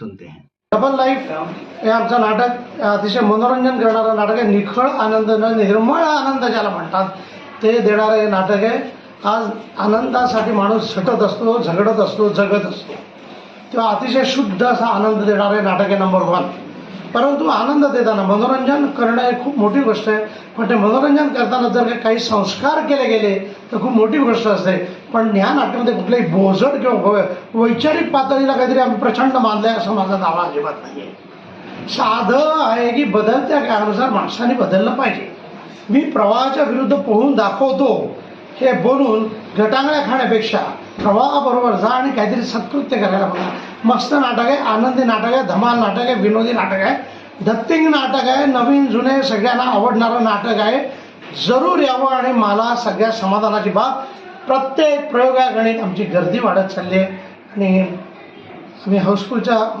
सुनते हैं। Double life हे आमचं नाटक अतिशय मनोरंजन करणारं नाटक आहे. निखळ आनंद न निर्मळ आनंद ज्याला म्हणतात ते देणारं हे नाटक आहे. आज आनंदासाठी माणूस झटत असतो झगडत असतो जगत असतो. तेव्हा अतिशय शुद्ध असा आनंद देणारे नाटक आहे नंबर वन परंतु आनंद देताना मनोरंजन करणं हे खूप मोठी गोष्ट आहे. पण ते मनोरंजन करताना जर का काही संस्कार केले गेले तर खूप मोठी गोष्ट असते. पण ज्ञान नाट्यामध्ये कुठलंही बोजड किंवा वैचारिक पातळीला काहीतरी आम्ही प्रचंड मानलंय असं माझा दावा अजिबात नाही आहे साधं आहे की बदलत्या काळानुसार माणसाने बदललं पाहिजे. मी प्रवाहाच्या विरुद्ध पोहून दाखवतो हे बोलून गटांगळ्या खाण्यापेक्षा प्रवाहाबरोबर जा आणि काहीतरी सत्कृत्य करायला बघा. मस्त नाटक आहे आनंदी नाटक आहे धमाल नाटक आहे विनोदी नाटक आहे. दत्तिंग नाटक आहे नवीन जुने सगळ्यांना आवडणारं नाटक आहे. जरूर यावं आणि मला सगळ्या समाधानाची बाब प्रत्येक प्रयोगागणित आमची गर्दी वाढत चालली आहे. आणि आम्ही हाऊसफुलच्या